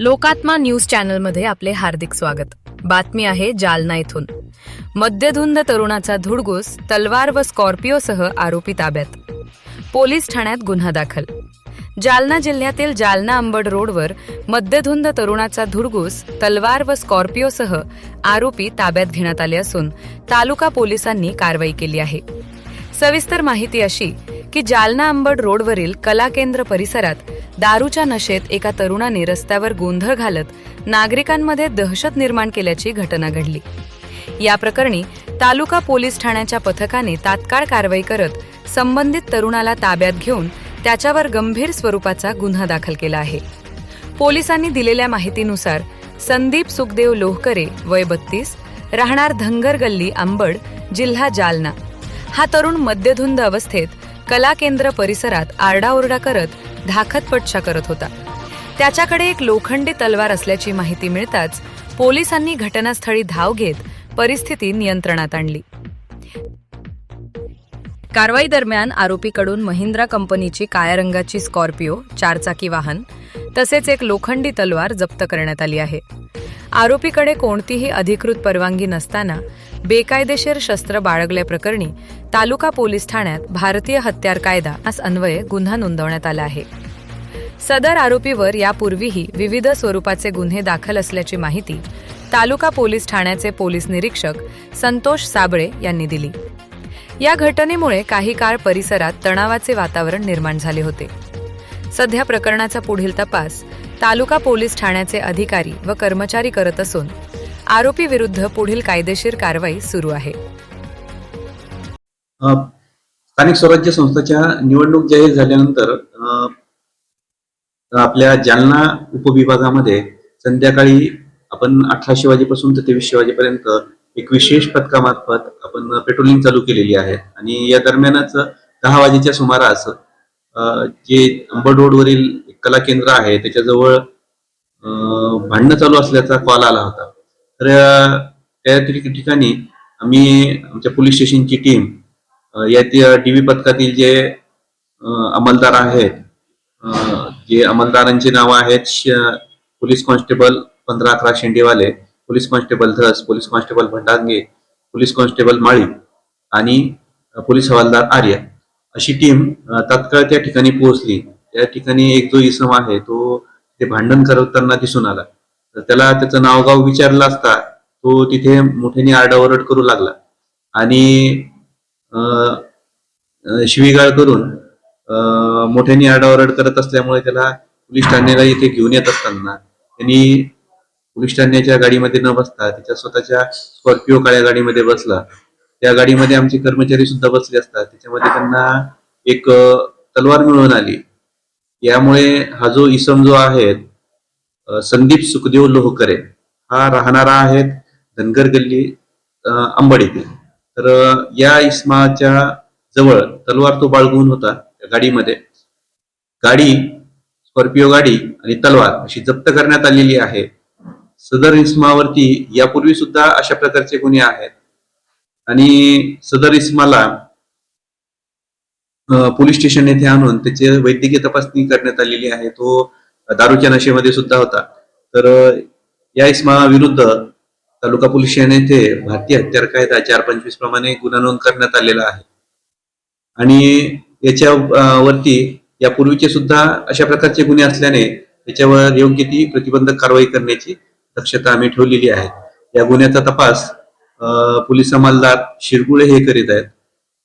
लोकात्मा news चॅनलमध्ये आपले हार्दिक स्वागत. बातमी आहे जालना इथून. मद्यधुंद तरुणाचा धुडगूस तलवार व स्कॉर्पिओसह आरोपी ताब्यात. पोलीस ठाण्यात गुन्हा दाखल. जालना जिल्ह्यातील जालना अंबड रोडवर मद्यधुंद तरुणाचा धुडगूस तलवार व स्कॉर्पिओसह आरोपी ताब्यात घेण्यात आले असून तालुका पोलिसांनी कारवाई केली आहे. सविस्तर माहिती अशी की जालना अंबड रोडवरील कला केंद्र परिसरात दारूच्या नशेत एका तरुणाने रस्त्यावर गोंधळ घालत नागरिकांमध्ये दहशत निर्माण केल्याची घटना घडली. या प्रकरणी तालुका पोलीस ठाण्याच्या पथकाने तात्काळ कारवाई करत संबंधित तरुणाला ताब्यात घेऊन त्याच्यावर गंभीर स्वरूपाचा गुन्हा दाखल केला आहे. पोलिसांनी दिलेल्या माहितीनुसार संदीप सुखदेव लोहकरे वय बत्तीस राहणार धनगर गल्ली आंबड जिल्हा जालना. हा तरुण मद्यधुंद अवस्थेत कला केंद्र परिसरात आरडाओरडा करत धाकतपटशा करत होता. त्याच्याकडे एक लोखंडी तलवार असल्याची माहिती मिळताच पोलिसांनी घटनास्थळी धाव घेत परिस्थिती नियंत्रणात आणली. कारवाई दरम्यान आरोपीकडून महिंद्रा कंपनीची काळ्या रंगाची स्कॉर्पिओ चारचाकी वाहन तसेच एक लोखंडी तलवार जप्त करण्यात आली आहे. आरोपीकडे कोणतीही अधिकृत परवानगी नसताना बेकायदेशीर शस्त्र बाळगल्याप्रकरणी तालुका पोलीस ठाण्यात भारतीय हत्यार कायदा अस अन्वये गुन्हा नोंदवण्यात आला आहे. सदर आरोपीवर यापूर्वीही विविध स्वरूपाचे गुन्हे दाखल असल्याची माहिती तालुका पोलीस ठाण्याचे पोलीस निरीक्षक संतोष साबळे यांनी दिली. या घटनेमुळे काही काळ परिसरात तणावाचे वातावरण निर्माण झाले होते. सध्या प्रकरणाचा पुढील तपास तालुका पोलीस ठाण्याचे अधिकारी व कर्मचारी करत असून आरोपी विरुद्ध पुढील कायदेशीर कारवाई सुरू आहे. स्थानिक स्वराज्य संस्थेच्या निवडणूक जाहीर झाल्यानंतर आपल्या जालना उपविभागामध्ये संध्याकाळी आपण अठराशे वाजेपासून ते तेवीसशे वाजेपर्यंत एक विशेष पथकामार्फत आपण पेट्रोलिंग चालू केलेली आहे. आणि या दरम्यानच दहा वाजेच्या सुमारास जे अंबड रोडवरील कला केंद्र आहे त्याच्याजवळ भांडणं चालू असल्याचा कॉल आला होता. तर त्या ठिकाणी आम्ही आमच्या पोलीस स्टेशनची टीम अ, डी व्ही पथकातील जे अंमलदार आहेत जे अंमलदारांची नावं आहेत श- पोलीस कॉन्स्टेबल पंधरा अकरा शेंडेवाले police constable Dhas police constable Bhandange police constable Mali आणि पोलीस हवालदार आर्य अशी टीम तात्काळ त्या ठिकाणी पोहोचली. त्या ठिकाणी एक जो इसम आहे तो ते भांडण करताना दिसून आला. तर त्याला त्याचं नावगाव विचारलं असता तो तिथे मोठ्याने आरडाओरड करू लागला. आणि शिवीगाळ करून मोठ्याने आरडाओरड करत असल्यामुळे त्याला पोलीस ठाण्याला इथे घेऊन येत असताना त्यांनी पोलीस ठाण्याच्या गाडीमध्ये न बसता त्याच्या स्वतःच्या स्कॉर्पिओ काळ्या गाडीमध्ये बसला. त्या गाडीमध्ये आमचे कर्मचारी सुद्धा बसले असतात. त्याच्यामध्ये त्यांना एक तलवार मिळून आली. यामुळे हा जो इसम जो आहे संदीप सुखदेव लोहकरे हा राहणारा आहे धनगर गल्ली अंबड येथे. तर या इसमाच्या जवळ तलवार तो बाळगून होता त्या गाडीमध्ये. गाडी स्कॉर्पिओ गाडी आणि तलवार अशी जप्त करण्यात आलेली आहे. सदर इस्मावरती यापूर्वी सुद्धा अशा प्रकारचे गुन्हे आहेत. आणि सदर इस्माला पोलीस स्टेशन येथे आणून त्याची वैद्यकीय तपासणी करण्यात आलेली आहे. तो दारूच्या नशेमध्ये सुद्धा होता. तर या इस्माविरुद्ध तालुका पोलीस स्टेशन येथे भारतीय हत्यार कायदा चार पंचवीस प्रमाणे गुन्हा नोंद करण्यात आलेला आहे. आणि याच्या वरती यापूर्वीचे सुद्धा अशा प्रकारचे गुन्हे असल्याने त्याच्यावर योग्य ती प्रतिबंधक कारवाई करण्याची दक्षता आम्ही ठेवलेली आहे. या गुन्ह्याचा तपास अं, पोलीस अंमलदार शिरगुळे हे करीत आहेत.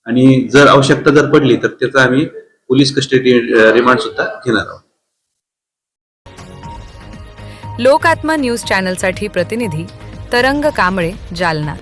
आणि जर आवश्यकता जर पडली तर त्याचा आम्ही पोलीस कस्टडी रिमांड सुद्धा घेणार आहोत. लोकात्मा न्यूज चॅनलसाठी प्रतिनिधी तरंग कांबळे जालना.